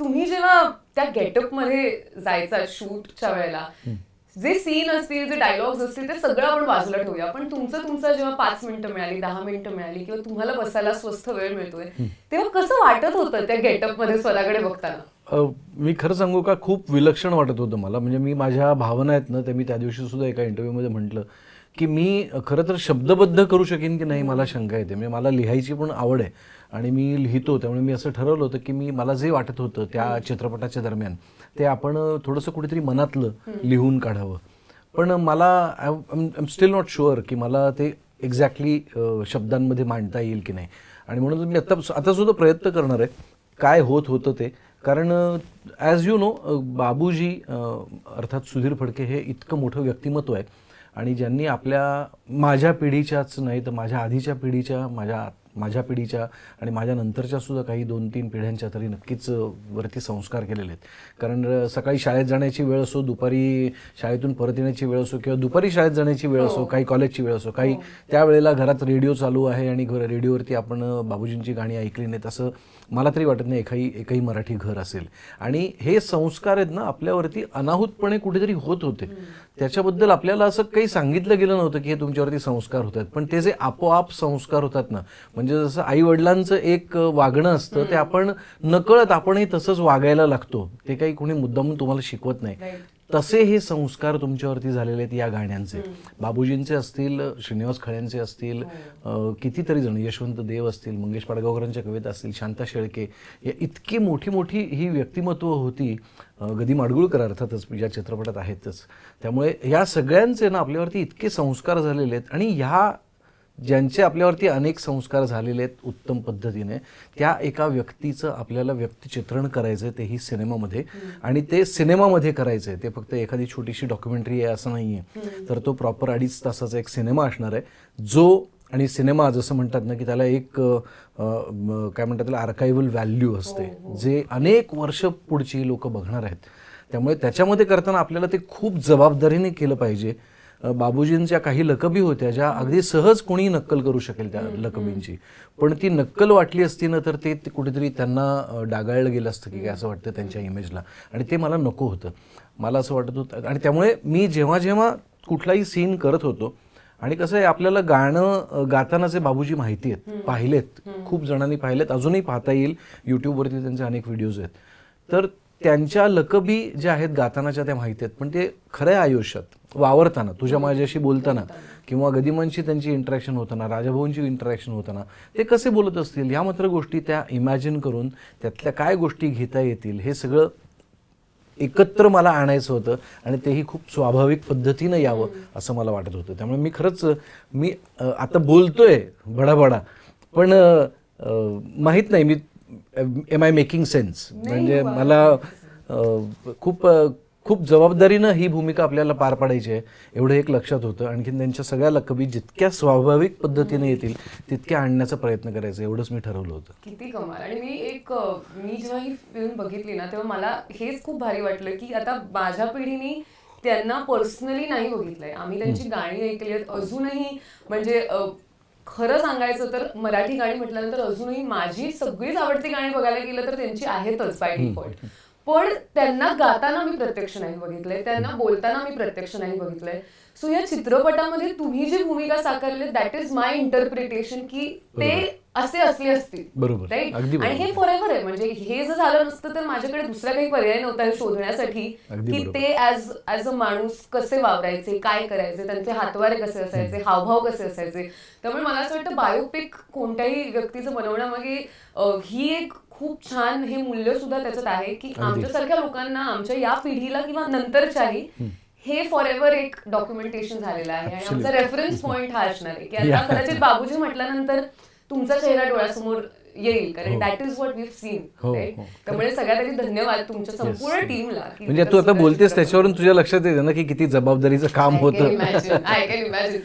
तुम्ही जेव्हा त्या गेटअपमध्ये जायचा शूटच्या वेळेला जे सीन असतील जे डायलॉग्स असतील ते सगळं आपण बाजूला ठेवूया. पण तुमचं तुमचं जेव्हा पाच मिनिटं मिळाली दहा मिनिटं मिळाली किंवा तुम्हाला बसायला स्वस्थ वेळ मिळतोय तेव्हा कसं वाटत होतं त्या गेटअपमध्ये स्वतःकडे बघताना मी खरं सांगू का खूप विलक्षण वाटत होतं मला. म्हणजे मी माझ्या भावना आहेत ना ते मी त्या दिवशी सुद्धा एका इंटरव्ह्यूमध्ये म्हटलं. की मी खरं तर शब्दबद्ध करू शकेन की नाही मला शंका येते. म्हणजे मला लिहायची पण आवड आहे. आणि मी लिहितो त्यामुळे मी असं ठरवलं होतं की मी मला जे वाटत होतं त्या चित्रपटाच्या दरम्यान ते आपण थोडंसं कुठेतरी मनातलं लिहून काढावं. पण मला I am still not sure की मला ते एक्झॅक्टली शब्दांमध्ये मांडता येईल की नाही. आणि म्हणून मी आता आता सुद्धा प्रयत्न करणार आहे. काय होत होतं ते? कारण ॲज यू नो बाबूजी अर्थात सुधीर फडके हे इतकं मोठं व्यक्तिमत्व आहे. आणि ज्यांनी आपल्या माझ्या पिढीच्याच नाही तर माझ्या आधीच्या पिढीच्या माझ्या माझ्या पिढीच्या आणि माझ्या नंतरच्या सुद्धा काही दोन तीन पिढ्यांच्या तरी नक्कीच वरती संस्कार केलेले आहेत. कारण सकाळी शाळेत जाण्याची वेळ असो दुपारी शाळेतून परत येण्याची वेळ असो किंवा दुपारी शाळेत जाण्याची वेळ असो काही कॉलेजची वेळ असो काही त्यावेळेला घरात रेडिओ चालू आहे आणि घर रेडिओवरती आपण बाबूजींची गाणी ऐकली नाहीत असं मला तरी वाटत नाही एकही एकही मराठी घर असेल. आणि हे संस्कार आहेत ना आपल्यावरती अनाहूतपणे कुठेतरी होत होते. त्याच्याबद्दल आपल्याला असं काही सांगितलं गेलं नव्हतं की हे तुमच्यावरती संस्कार होत आहेत पण ते जे आपोआप संस्कार होतात ना म्हणजे जसं आई वडिलांचं एक वागणं असतं ते आपण नकळत आपणही तसंच वागायला लागतो. ते काही कोणी मुद्दामून तुम्हाला शिकवत नाही. तसे हे संस्कार तुमच्यावरती झालेले आहेत या गाण्यांचे. बाबूजींचे असतील श्रीनिवास खळ्यांचे असतील अ, कितीतरी जण यशवंत देव असतील मंगेश पाडगावकरांच्या कविता असतील शांता शेळके या इतकी मोठी मोठी ही व्यक्तिमत्व होती गदी माडगुळकर अर्थातच या चित्रपटात आहेतच. त्यामुळे या सगळ्यांचे ना आपल्यावरती इतके संस्कार झालेले आहेत आणि ह्या ज्यांचे आपल्यावरती अनेक संस्कार झालेले आहेत उत्तम पद्धतीने त्या एका व्यक्तीचं आपल्याला व्यक्तिचित्रण करायचं आहे तेही सिनेमामध्ये. आणि ते सिनेमामध्ये करायचं आहे ते फक्त एखादी छोटीशी डॉक्युमेंटरी आहे असं नाही आहे तर तो प्रॉपर अडीच तासाचा एक सिनेमा असणार आहे. जो आणि सिनेमा जसं म्हणतात ना की त्याला एक काय म्हणतात त्याला आर्कायव्हल व्हॅल्यू असते. जे अनेक वर्ष पुढची लोक बघणार आहेत. त्यामुळे त्याच्यामध्ये करताना आपल्याला ते खूप जबाबदारीने केलं पाहिजे. बाबूजींच्या काही लकबी होत्या ज्या अगदी सहज कोणी नक्कल करू शकेल त्या लकबींची. पण ती नक्कल वाटली असती ना तर ते कुठेतरी त्यांना डागाळलं गेलं असतं की काय असं वाटतं त्यांच्या इमेजला आणि ते मला नको होतं. मला असं वाटत होतं आणि त्यामुळे मी जेव्हा जेव्हा कुठलाही सीन करत होतो आणि कसं आहे आपल्याला गाणं अ, गातानाचे बाबूजी माहिती आहेत पाहिलेत खूप जणांनी पाहिलेत अजूनही पाहता येईल. यूट्यूबवरती त्यांचे अनेक व्हिडिओज आहेत. तर त्यांच्या लकबी ज्या आहेत गातानाच्या त्या माहिती आहेत. पण ते खऱ्या आयुष्यात वावरताना तुझ्या माझ्याशी बोलताना किंवा गदिमांशी त्यांची इंटरॅक्शन होताना राजाभाऊंची इंटरॅक्शन होताना ते कसे बोलत असतील? ह्या मात्र गोष्टी त्या इमॅजिन करून त्यातल्या काय गोष्टी घेता येतील हे सगळं एकत्र मला आणायचं होतं आणि तेही खूप स्वाभाविक पद्धतीनं यावं असं मला वाटत होतं. त्यामुळे मी खरंच मी आता बोलतोय बडाबडा पण माहीत नाही. मी एम आय मेकिंग सेन्स म्हणजे मला खूप खूप जबाबदारीनं ही भूमिका आपल्याला पार पाडायची आहे एवढं एक लक्षात होतं. आणखीन त्यांच्या सगळ्या लकबी जितक्या स्वाभाविक पद्धतीने येतील तितक्या आणण्याचा प्रयत्न करायचा एवढंच मी ठरवलं होतं. किती कमाल. आणि मी एक मी जेव्हा ही फिल्म बघितली ना तेव्हा मला हेच खूप भारी वाटलं की आता माझ्या पिढीने त्यांना पर्सनली नाही बघितलंय. आम्ही त्यांची गाणी ऐकली आहेत. अजूनही म्हणजे खरं सांगायचं तर मराठी गाणी म्हटल्यानंतर अजूनही माझी सगळीच आवडती गाणी बघायला गेलं तर त्यांची आहेतच बाय डिफॉल्ट पण त्यांना गाताना मी प्रत्यक्ष नाही बघितलंय त्यांना बोलताना मी प्रत्यक्ष नाही बघितलंय. सो या चित्रपटामध्ये तुम्ही जी भूमिका साकारली दॅट इज माय इंटरप्रिटेशन की ते असे असले असतील. बरोबर. आणि हे फॉरेव्हर आहे. म्हणजे हे जर झालं नसतं तर माझ्याकडे दुसरा काही पर्याय नव्हता हे शोधण्यासाठी की. ते ऍज ऍज अ माणूस कसे वावरायचे काय करायचे त्यांचे हातवारे कसे असायचे हावभाव कसे असायचे. त्यामुळे मला असं वाटतं बायोपिक कोणत्याही व्यक्तीचं बनवण्यामागे ही एक खूप छान हे मूल्य सुद्धा त्याच्यात आहे की आमच्यासारख्या लोकांना आमच्या या पिढीला किंवा नंतरच्याही हे फॉर एव्हर एक डॉक्युमेंटेशन झालेलं आहे. आणि आमचा रेफरन्स पॉइंट हा असणार आहे. की आता. कदाचित बाबूजी म्हटल्यानंतर तुमचा चेहरा डोळ्यासमोर येईल कारण that is what we seen. त्यामुळे सगळ्यात आधी धन्यवाद तुमच्या संपूर्ण टीमला म्हणजे तू आता बोलतेस त्याच्यावरून तुझ्या लक्षात येते ना की किती जबाबदारीचं काम होतं. I can imagine